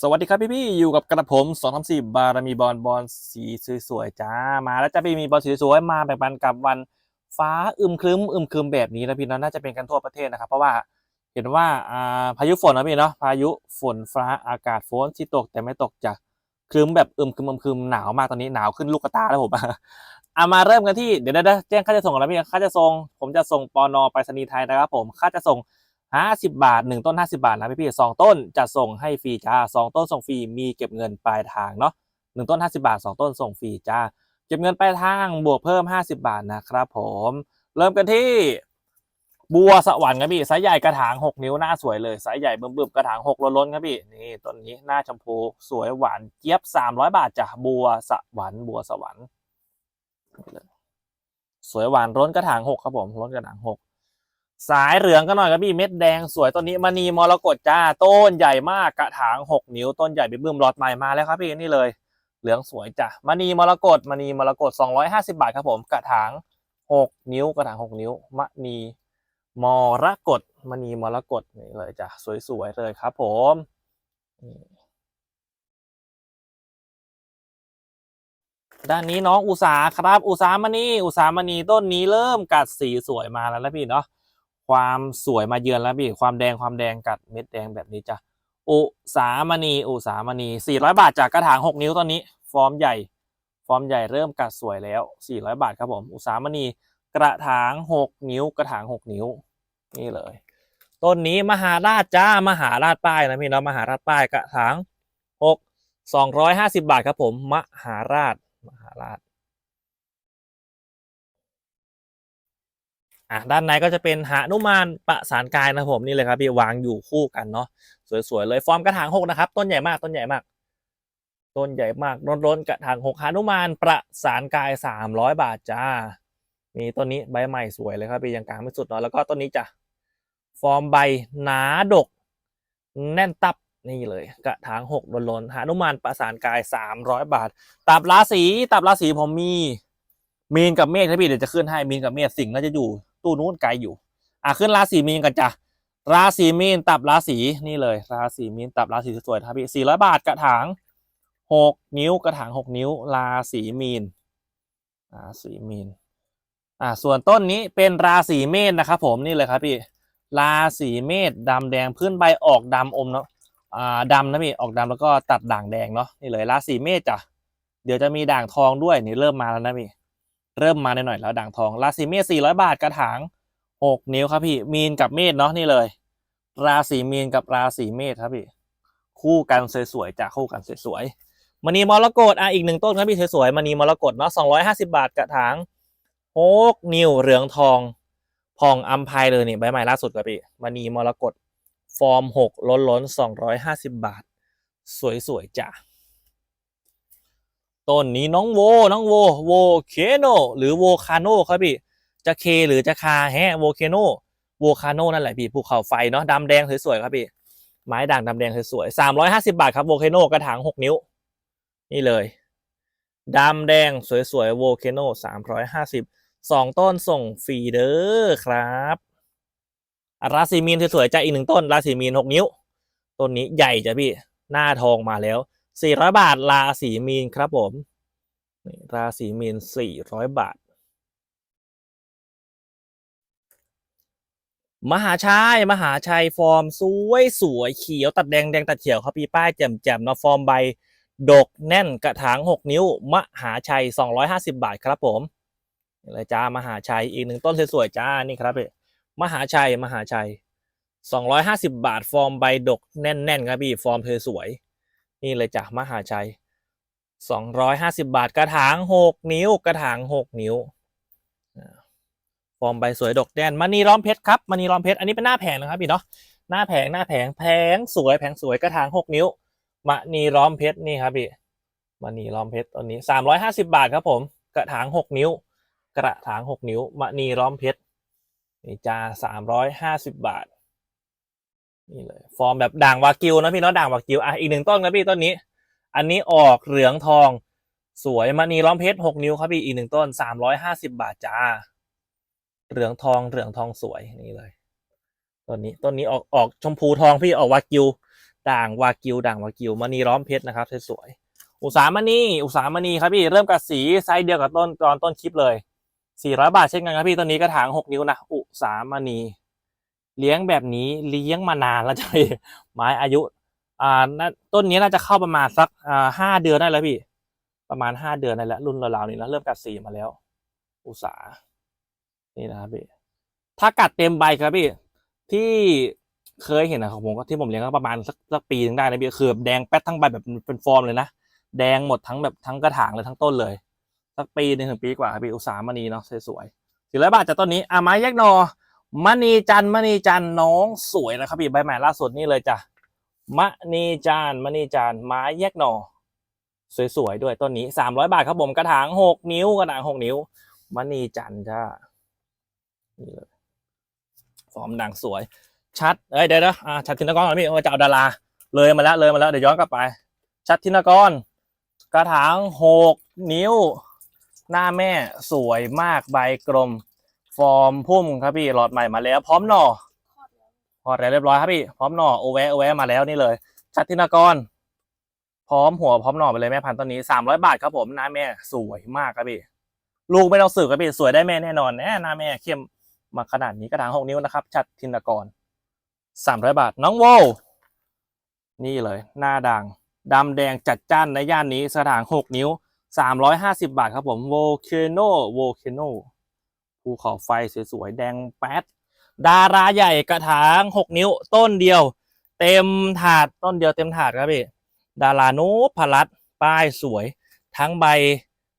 สวัสดีครับพี่พี่ๆอยู่กับกระผมสองทสี่บารมีบอลบอลสีสวยๆจ้ามาแล้วจะพี่มีบอลสีสวยๆมาแบ่งปันกับวันฟ้าอึมครึ้มอึมครึ้มแบบนี้นะพี่เนาะน่าจะเป็นกันทั่วประเทศนะครับ เพราะว่าเห็นว่าพายุฝนนะพี่เนาะพายุฝนฟ้าอากาศฝนที่ตกแต่ไม่ตกจากครึ้มแบบอึมครึ้มอึมครึ้มหนาวมากตอนนี้หนาวขึ้นลูกตาแล้วผมอะมาเริ่มกันที่เดี๋ยวได้แจ้งค่าจะส่งแล้วพี่ค่าจะส่ง ผมจะส่งปอนอไปรษณีไทยนะครับผมค่าจะส่ง ห้าสิบาทหนึ่งต้นห้าสิบาทนะพี่พี่สองต้นจะส่งให้ฟรีจ้าสองต้นส่งฟรีมีเก็บเงินปลายทางเนาะหนึ่งต้นห้าสิบาทสองต้นส่งฟรีจ้าเก็บเงินปลายทางบวกเพิ่มห้าสิบาทนะครับผม เริ่มกันที่บัวสวรรค์ครับพี่ไซส์ใหญ่กระถางหกนิ้วหน้าสวยเลยไซส์ใหญ่บึ้มๆกระถางหกล้นๆครับพี่นี่ต้นนี้หน้าชมพูสวยหวานเจี๊ยบสามร้อยบาทจ้ะบัวสวรรค์บัวสวรรค์สวยหวานร้นกระถางหกครับผมร้นกระถางหก สายเหลืองกันหน่อยครับพี่เม็ดแดงสวยต้นนี้มณีมรกตจ้าต้นใหญ่มากกระถางหกนิ้วต้นใหญ่บิ๊กบึ้มรอดใหม่มาแล้วครับพี่นี่เลย เหลืองสวยจ้ะมณีมรกตมณีมรกตสองร้อยห้าสิบาทครับผมกระถางหกนิ้วกระถางหกนิ้วมณีมรกตมณีมรกตนี่เลยจ้ะสวยๆเลยครับ ผมด้านนี้น้องอุสาครับ อุสามณีอุสามณีต้นนี้เริ่มกัดสีสวยมาแล้วนะพี่เนาะ ความสวยมาเยือนแล้วพี่ความแดงความแดงกัดเม็ดแดงแบบนี้จ้ะอุสามณีอุสามณีสี่ร้อยบาทจากกระถางหกนิ้วตอนนี้ ฟอร์มใหญ่ ฟอร์มใหญ่เริ่มกัดสวยแล้วสี่ร้อยบาทครับผม อุสามณีกระถางหกนิ้ว กระถางหกนิ้ว นี่เลย ต้นนี้มหาราชจ้ามหาราชป้ายนะพี่เนาะมหาราชป้ายกระถางหกสองร้อยห้าสิบาทครับผม มหาราชมหาราช อะด้านในก็จะเป็นหานุมานประสานกายนะผมนี่เลยครับพี่วางอยู่คู่กันเนาะสวยๆเลยฟอร์มกระถางหกนะครับ ต้นใหญ่มากต้นใหญ่มาก ต้นใหญ่มากร้นๆกระถางหกหานุมานประสานกายสามร้อยบาทจ้า มีต้นนี้ใบใหม่สวยเลยครับพี่ยังกลางไม่สุดเนาะแล้วก็ต้นนี้จ้ะฟอร์มใบหนาดก แน่นตับนี่เลยกระถางหกล้นๆหานุมานประสานกายสามร้อยบาท ตับราศีตับราศีผมมีมีนกับเมฆครับพี่เดี๋ยวจะขึ้นให้มีนกับเมฆสิ่งน่าจะอยู่ ตู้นู้นไกลอยู่ อะขึ้นราศีมีนกันจ้ะราศีมีนตับราศีนี่เลย ราศีมีนตับราศีสวยๆครับพี่สี่ร้อยบาทกระถางหกนิ้วกระถางหกนิ้ว ราศีมีนราศีมีนอะส่วนต้นนี้เป็นราศีเมษนะครับผมนี่เลยครับพี่ราศีเมษดำแดงพื้นใบออกดำอมเนาะอ่าดำนะพี่ออกดำแล้วก็ตัดด่างแดงเนาะนี่เลยราศีเมษจ้ะเดี๋ยวจะมีด่างทองด้วยนี่เริ่มมาแล้วนะพี่ เริ่มมาหน่อยๆแล้วด่างทองราศีเมษ400 บาทกระถาง 6 นิ้วครับพี่มีนกับเมษเนาะนี่เลย ราศีมีนกับราศีเมษครับพี่คู่กันสวยๆจากคู่กันสวยๆมณีมรกตอะอีกหนึ่งต้นครับพี่สวยๆมณีมรกตเนาะ250 บาทกระถาง6นิ้วเหลืองทองพองอัมพายเลยนี่ใบใหม่ล่าสุดครับพี่มณีมรกตฟอร์ม 6 ล้นล้นๆ250 บาท สวยๆจ้ะ ต้นนี้น้องโว น้องโว โวเคโน หรือโวคาโนครับพี่ จะเคหรือจะคาแฮะโวเคโน โวคาโนนั่นแหละพี่ภูเขาไฟเนาะดำแดงสวยๆครับพี่ ไม้ด่างดำแดงสวยๆสามร้อยห้าสิบาทครับโวเคโนกระถางหกนิ้ว นี่เลยดำแดงสวยๆโวเคโนสามร้อยห้าสิบสองต้นส่งฟรีเด้อครับราศีมีนสวยๆจะอีกหนึ่งต้นราศีมีนหกนิ้ว ต้นนี้ใหญ่จ้ะพี่ หน้าทองมาแล้ว สี่ร้อยบาท ราศีมีนครับผมราศีมีนสี่ร้อยบาท มหาชัยมหาชัยฟอร์ม สวยสวยเขียวตัดแดงแดงตัดเขียวครับพี่ป้ายแจ่มแจ่มนาะฟอร์มใบ ดกแน่นกระถางหกนิ้ว มหาชัยสองร้อยห้าสิบาทครับผมเลยจ้ามหาชัยอีกหนึ่งต้นสวยๆจ้านี่ครับพี่มหาชัยมหาชัยสองร้อยห้าสิบาท ฟอร์มใบดกแน่นๆครับพี่ฟอร์มเธอสวย นี่เลยจ้ะมหาชัยสองร้อยห้าสิบาทกระถางหกนิ้ว กระถางหกนิ้วฟอร์มใบสวยดกแน่นมณีล้อมเพชรครับมณีล้อมเพชรอันนี้เป็นหน้าแผงนะครับพี่เนาะหน้าแผงหน้าแผงแผงสวยแผงสวยกระถางหกนิ้วมณีล้อมเพชรนี่ครับพี่มณีล้อมเพชรตัวนี้สามร้อยห้าสิบาทครับผม กระถางหกนิ้ว กระถางหกนิ้วมณีล้อมเพชรนี่จ้าสามร้อยห้าสิบบาท นี่เลย ฟอร์มแบบด่างวากิวนะพี่เนาะด่างวากิวอะอีกหนึ่งต้นครับพี่ต้นนี้ อันนี้ออกเหลืองทองสวยมณีล้อมเพชรหกนิ้วครับพี่อีกหนึ่งต้นสามร้อยห้าสิบาทจ้าเหลืองทองเหลืองทองสวยนี่เลยต้นนี้ต้นนี้ออกออกชมพูทองพี่ออกวากิว ด่างวากิว ด่างวากิวมณีร้อมเพชรนะครับสวยๆอุสามณีอุสามณีครับพี่เริ่มกับสีไซส์เดียวกับต้นตอนต้นคลิปเลย400บาทเช่นกันครับพี่ต้นนี้กระถาง6นิ้วนะอุสามณี เลี้ยงแบบนี้เลี้ยงมานานแล้วจ้ะพี่ไม้อายุอ่าน่าต้นนี้น่าจะเข้าประมาณสักอ่าห้าเดือนได้แล้วพี่ ประมาณห้าเดือนได้แล้วรุ่นราวๆนี้นะเริ่มกัดสีมาแล้ว อุตสานี่นะครับพี่ถ้ากัดเต็มใบครับพี่ ที่เคยเห็นนะของผมก็ที่ผมเลี้ยงก็ประมาณสักสักปีหนึงได้นะพี่คือแบบแดงแป๊ดทั้งใบแบบเป็นฟอร์มเลยนะแดงหมดทั้งแบบทั้งกระถางเลยทั้งต้นเลยสักปีหนึ่งถึงปีกว่าครับพี่อุตสาหมณีเนาะสวยๆสี่ร้อยบาทจากต้นนี้อ่าไม้แยกนอ มณีจันมณีจันน้องสวยนะครับพี่ใบใหม่ล่าสุดนี่เลยจ้ะมณีจันมณีจันไม้แยกหนอสวยๆด้วยต้นนี้สามร้อยบาทครับผมกระถางหกนิ้วกระถางหกนิ้วมณีจันจ้านี่เลยฟอร์มดังสวย ชัดเอ้ยเดี๋ยวนะอ่าชัดธินกรก่อนพี่ว่าจะเอาดารา เลยมาแล้วเลยมาแล้วเดี๋ยวย้อนกลับไป ชัดธินกรกระถางหกนิ้ว หน้าแม่สวยมากใบกลม ฟอร์มพุ่มครับพี่หลอดใหม่มาแล้ว พร้อมหน่อพอแล้วเรียบร้อยครับพี่พร้อมหน่อโอแวะโอแวะมาแล้วนี่เลยชัดธินกร พร้อมหัวพร้อมหน่อไปเลยแม่พันธุ์ต้นนี้สามร้อยบาทครับผมหน้าแม่สวยมากครับพี่ลูกไม่ต้องสืบครับพี่สวยได้แม่แน่นอนแน่หน้าแม่เข้มมาขนาดนี้กระถางหกนิ้วนะครับชัดธินกรสามร้อยบาทน้องโวนี่เลย หน้าด่างดำแดงจัดจ้านในย่านนี้กระถางหกนิ้วสามร้อยห้าสิบาทครับผมโวเคโนโวเคโน ภูเขาไฟสวยๆ แดงแป๊ด ดาราใหญ่กระถางหกนิ้วต้นเดียว เต็มถาดต้นเดียวเต็มถาดครับพี่ ดารานุพลัดป้ายสวย ทั้งใบ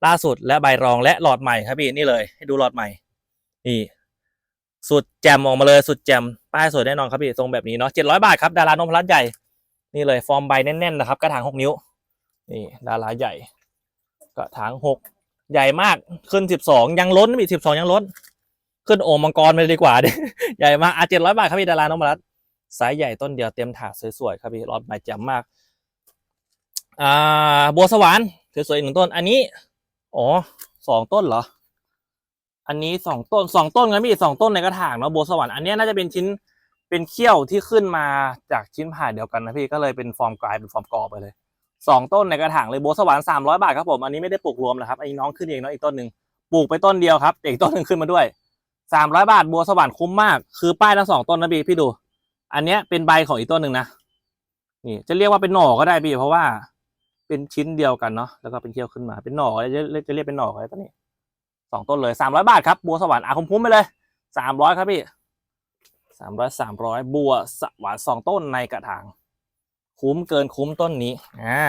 ล่าสุดและใบรองและหลอดใหม่ครับพี่นี่เลย ให้ดูหลอดใหม่ นี่สุดแจ่มออกมาเลยสุดแจ่มป้ายสวยแน่นอนครับพี่ทรงแบบนี้เนาะเจ็ดร้อยบาทครับดารานพลัดใหญ่นี่เลยฟอร์มใบแน่นๆนะครับกระถางหกนิ้ว นี่ดาราใหญ่กระถางหก ใหญ่มากขึ้นสิบสองยังล้นอีกสิบสองยังล้น ขึ้นโอ่งมังกรไปดีกว่าดิใหญ่มากอะเจ็ดร้อยบาทครับพี่ดารานพลัดไซส์ใหญ่ต้นเดียวเต็มถาดสวยๆครับพี่รอดใบแจ่มมากอ่าบัวสวรรค์สวยๆอีกหนึ่งต้น อันนี้อ๋อสองต้นเหรอ อันนี้สองต้นสองต้นกันพี่สองต้นในกระถางเนาะบัวสวรรค์อันนี้น่าจะเป็นชิ้นเป็นเขี้ยวที่ขึ้นมาจากชิ้นผ่าเดียวกันนะพี่ก็เลยเป็นฟอร์มกลายเป็นฟอร์มกอไปเลย สองต้นในกระถางเลยบัวสวรรค์สามร้อยบาทครับผมอันนี้ไม่ได้ปลูกรวมนะครับอันนี้น้องขึ้นเองเนาะอีกต้นหนึ่งปลูกไปต้นเดียวครับอีกต้นหนึ่งขึ้นมาด้วยสามร้อยบาทบัวสวรรค์คุ้มมาก คือป้ายทั้งสองต้นนะพี่พี่ดู อันเนี้ยเป็นใบของอีกต้นหนึ่งนะนี่จะเรียกว่าเป็นหน่อก็ได้พี่เพราะว่า เป็นชิ้นเดียวกันเนาะแล้วก็เป็นเขี้ยวขึ้นมาเป็นหน่อจะเรียจะเรียกเป็นหน่ออะไรตอนนี้สองต้นเลยสามร้อยบาทครับบัวสวรรค์อาคมคุ้มไปเลยสามร้อยครับพี่สามร้อยสามร้อยบัวสวรรค์สองต้นในกระถาง คุ้มเกินคุ้มต้นนี้อ่า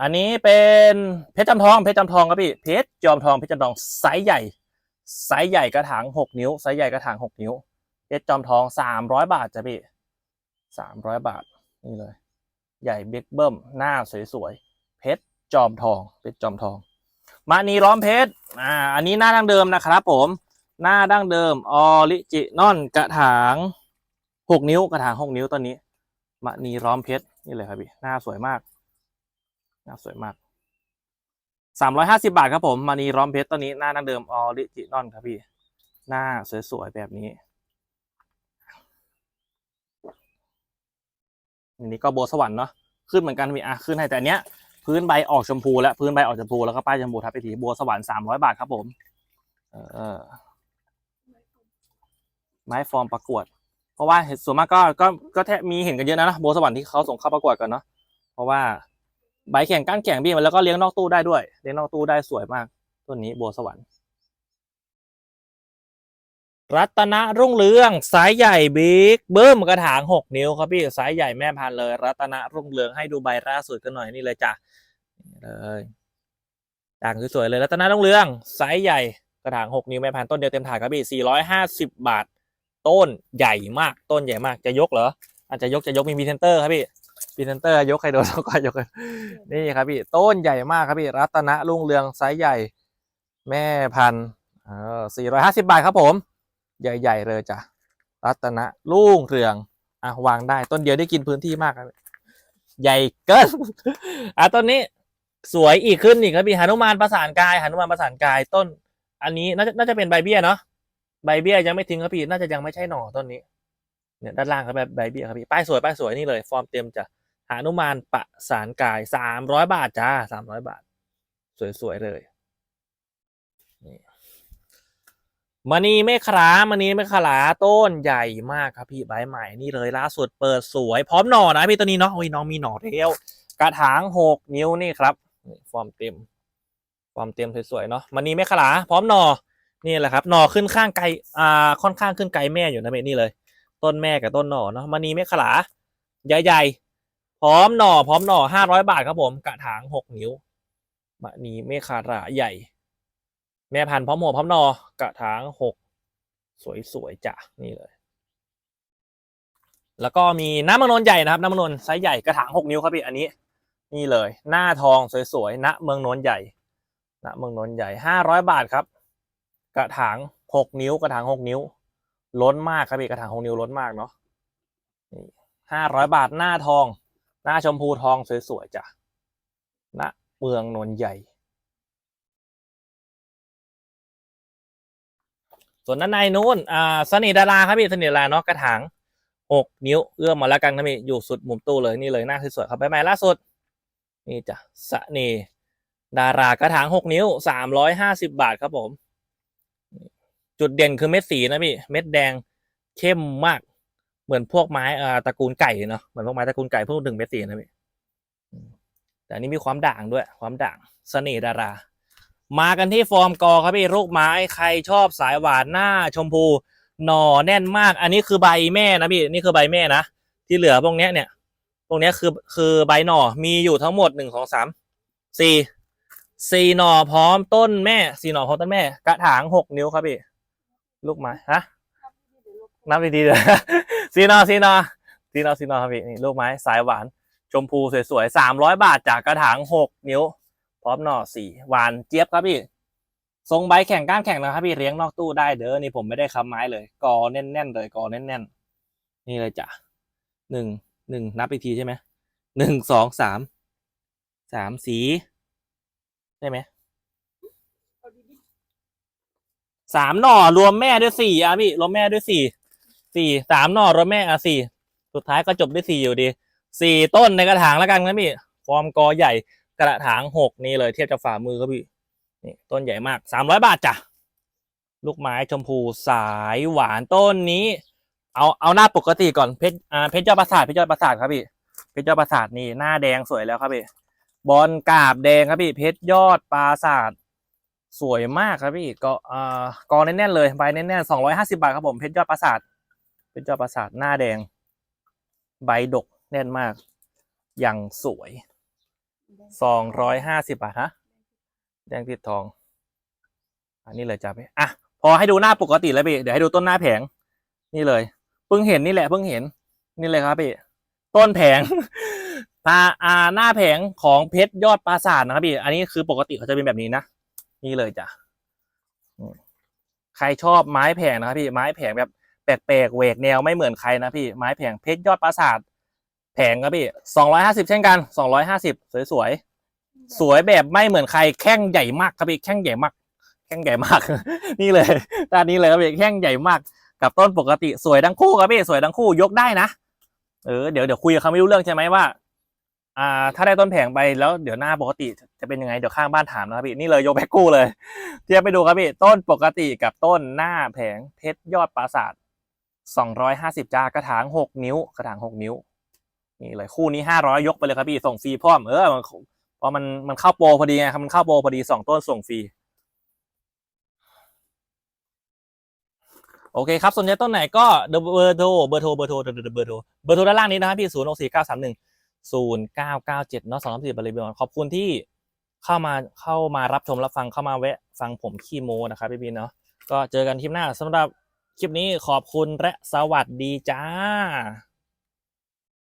อันนี้เป็นเพชรจำทองเพชรจำทองครับพี่เพชรจอมทองเพชรจำทองไซส์ใหญ่ไซส์ใหญ่กระถางหกนิ้วไซส์ใหญ่กระถางหกนิ้วเพชรจอมทองสามร้อยบาทจ้ะพี่สามร้อยบาทนี่เลย ใหญ่เบิ๊กเบิ้มหน้าสวยๆเพชรจอมทองเพชรจอมทองมานีล้อมเพชรอ่าอันนี้หน้าดั้งเดิมนะครับผมหน้าดั้งเดิมออริจินอลกระถางหกนิ้วกระถางหกนิ้วตอนนี้ มานีล้อมเพชรนี่เลยครับพี่หน้าสวยมากหน้าสวยมากสามร้อยห้าสิบาทครับผมมานีล้อมเพชรตอนนี้หน้าดั้งเดิมออริจินอลครับพี่ หน้าสวยๆแบบนี้อันนี้ก็โบวสวรรค์เนาะขึ้นเหมือนกันมีอะขึ้นให้แต่อันเนี้ยพื้นใบออกชมพูแล้วพื้นใบออกชมพูแล้วก็ป้ายชมพูทับไปทีบัวสวรรค์สามร้อยบาทครับผม เออไม้ฟอร์มประกวด เพราะว่าเห็นส่วนมากก็ก็ก็แทบมีเห็นกันเยอะนะนะโบสวรรค์ที่เขาส่งเข้าประกวดกันเนาะเพราะว่าใบแข่งก้านแข่งบี้มันแล้วก็เลี้ยงนอกตู้ได้ด้วยเลี้ยงนอกตู้ได้สวยมากต้นนี้โบสวรรค์ รัตนรุ่งเรืองสายใหญ่บิ๊กเบิ้มกระถางหกนิ้วครับพี่สายใหญ่แม่พันเลย รัตนรุ่งเรืองให้ดูใบล่าสุดกันหน่อยนี่เลยจ้ะเลยด่างสวยๆเลยรัตนรุ่งเรืองสายใหญ่กระถางหกนิ้วแม่พันต้นเดียวเต็มถาดครับพี่สี่ร้อยห้าสิบบาท ต้นใหญ่มากต้นใหญ่มากจะยกเหรออาจจะยกจะยกมีพรีเซนเตอร์ครับพี่พรีเซนเตอร์ยกใครโดนก็ยกกันนี่ครับพี่ต้นใหญ่มากครับพี่รัตนรุ่งเรืองไซส์ใหญ่ แม่พันธุ์เออสี่ร้อยห้าสิบบาทครับผม ใหญ่ๆเลยจ้ะรัตนะรุ่งเรืองอะวางได้ต้นเดียวได้กินพื้นที่มากครับใหญ่เกินอะต้นนี้สวยอีกขึ้นอีกครับพี่หนุมานประสานกายหนุมานประสานกายต้น อันนี้น่าจะน่าจะเป็นใบเบี้ยเนาะ ใบเบี้ยยังไม่ทิ้งครับพี่ น่าจะยังไม่ใช่หน่อต้นนี้ เนี่ยด้านล่างครับแบบใบเบี้ยครับพี่ ป้ายสวยป้ายสวยนี่เลย ฟอร์มเต็มจ้ะหานุมานประสานกายสามร้อยบาทจ้าสามร้อยบาท สวยๆเลยนี่มณีไม่ขลามณีไม่ขลาต้นใหญ่มากครับพี่ใบใหม่นี่เลยล่าสุดเปิดสวย พร้อมหน่อนะพี่ตัวนี้เนาะโอ้ยน้องมีหน่อเร็วกระถางหกนิ้วนี่ครับนี่ฟอร์มเต็ม ฟอร์มเต็มสวยๆเนาะมณีไม่ขลาพร้อมหน่อ นี่แหละครับหน่อขึ้นข้างไกลอ่าค่อนข้างขึ้นไกลแม่อยู่นะเมนี่เลย ต้นแม่กับต้นหน่อเนาะมณีไม่ขลาใหญ่ๆพร้อมหน่อพร้อมหน่อห้าร้อยบาทครับผมกระถางหกนิ้วมะนีเมฆาราใหญ่ แม่พันธุ์พร้อมหัวพร้อมหน่อกระถางหกสวยๆจ้ะนี่เลย แล้วก็มีน้ำมังนนใหญ่นะครับน้ำมังนนไซส์ใหญ่กระถางหกนิ้วครับพี่อันนี้ นี่เลย หน้าทองสวยๆณเมืองนนใหญ่ณเมืองนนใหญ่ห้าร้อยบาทครับ กระถางหกนิ้ว กระถางหกนิ้ว ล้นมากครับพี่กระถางหกนิ้วล้นมากเนาะห้าร้อยบาทหน้าทอง หน้าชมพูทองสวยๆจ้ะณเมืองนนท์ใหญ่ ส่วนด้านในนู้นอ่าเสน่ห์ดาราครับพี่เสน่ห์ดาราเนาะกระถางหกนิ้วเอื้อมมาแล้วกันนะพี่อยู่สุดมุมตู้เลยนี่เลยหน้าสวยๆครับใบใหม่ล่าสุดนี่จ้ะเสน่ห์ดารากระถางหกนิ้วสามร้อยห้าสิบบาทครับผม จุดเด่นคือเม็ดสีนะพี่ เม็ดแดงเข้มมาก เหมือนพวกไม้อ่าตระกูลไก่เนาะ เหมือนพวกไม้ตระกูลไก่พูดถึงเม็ดสีนะพี่ แต่อันนี้มีความด่างด้วย ความด่างเสน่ห์ดารา มากันที่ฟอร์มกอครับพี่ลูกไม้ใครชอบสายหวานหน้าชมพู หน่อแน่นมาก อันนี้คือใบแม่นะพี่ นี่คือใบแม่นะ ที่เหลือพวกเนี้ยเนี่ยพวกนี้คือคือใบหน่อมีอยู่ทั้งหมดหนึ่งสองสามสี่สี่หน่อพร้อมต้นแม่สี่หน่อพร้อมต้นแม่ กระถางหกนิ้วครับพี่ ลูกไม้ฮะนับดีๆเลยสี่หนอสีหนอสีหนอสีหนอครับพี่นี่ลูกไม้สายหวาน ชมพูสวยๆสามร้อยบาทจากกระถางหกนิ้ว พร้อมหน่อสี่หวานเจี๊ยบครับพี่ทรงใบแข่งก้านแข่งนะครับพี่เลี้ยงนอกตู้ได้เด้อนี่ผมไม่ได้ค้ำไม้เลย กอแน่นๆเลยกอแน่นๆ นี่เลยจ้ะหนึ่งหนึ่งนับอีกทีใช่ไหมหนึ่งสองสามสามสีใช่ไหม สามหน่อรวมแม่ด้วยสี่อะพี่รวมแม่ด้วยสี่สี่สามหน่อรวมแม่อะสี่สุดท้ายก็จบด้วยสี่อยู่ดีสี่ต้นในกระถางแล้วกันนะพี่ฟอร์มกอใหญ่กระถางหกนี่เลยเทียบจากฝ่ามือครับพี่นี่ต้นใหญ่มากสามร้อยบาทจ้ะลูกไม้ชมพูสายหวานต้นนี้ เอาเอาหน้าปกติก่อนเพชรอ่าเพชรยอดประสาทเพชรยอดประสาทครับพี่เพชรยอดประสาทนี่หน้าแดงสวยแล้วครับพี่บอลกาบแดงครับพี่เพชรยอดปราสาท สวยมากครับพี่ก็อ่ากอแน่นๆเลยใบแน่นๆสองร้อยห้าสิบาทครับผมเพชรยอดปราสาทเพชรยอดปราสาทหน้าแดง ใบดกแน่นมาก อย่างสวยสองร้อยห้าสิบบาทฮะแดงติดทอง อันนี้เลยจ้าพี่อะพอให้ดูหน้าปกติแล้วพี่เดี๋ยวให้ดูต้นหน้าแผง นี่เลยเพิ่งเห็นนี่แหละเพิ่งเห็น นี่เลยครับพี่ต้นแผงตาอาหน้าแผงของเพชรยอดปราสาทนะครับพี่ อันนี้คือปกติเขาจะเป็นแบบนี้นะ นี่เลยจ้ะอืมใครชอบไม้แผงนะครับพี่ไม้แผงแบบแปลกๆเวกแนวไม่เหมือนใครนะพี่ไม้แผงเพชรยอดปราสาทแผงครับพี่สองร้อยห้าสิบเช่นกันสองร้อยห้าสิบสวยๆสวยแบบไม่เหมือนใครแข้งใหญ่มากครับพี่แข้งใหญ่มาก แข้งใหญ่มาก นี่เลยด้านนี้เลยครับพี่แข้งใหญ่มาก กับต้นปกติสวยทั้งคู่ครับพี่สวยทั้งคู่ยกได้นะเออเดี๋ยวเดี๋ยวคุยกับเขาไม่รู้เรื่องใช่ไหมว่า อ่า ถ้าได้ต้นแผงไปแล้วเดี๋ยวหน้าปกติ จะเป็นยังไงเดี๋ยวข้างบ้านถามนะครับพี่นี่เลยโยแพ็คคู่เลยเทียบไปดูครับพี่ต้นปกติกับต้นหน้าแผงเพชรยอดปราสาทสองร้อยห้าสิบจากระถางหกนิ้ว กระถางหกนิ้ว นี่เลยคู่นี้ห้าร้อยยกไปเลยครับพี่ส่งฟรีพร้อมเออมันเพราะมันมันเข้าโปรพอดีไงครับมันเข้าโปรพอดีสองต้นส่งฟรีโอเคครับสนใจต้นไหนก็เบอร์โทรเบอร์โทรเบอร์โทรเบอร์โทรเบอร์โทรเบอร์โทรด้านล่างนี้นะครับพี่ศูนย์หกสี่เก้าสามหนึ่งศูนย์เก้าเก้าเจ็ดเนาะสองสามสี่บริเวณขอบคุณที่ เข้ามาเข้ามารับชมรับฟังเข้ามาแวะฟังผมขี้โมนะครับพี่พีเนาะก็เจอกันคลิปหน้าสำหรับคลิปนี้ขอบคุณและสวัสดีจ้า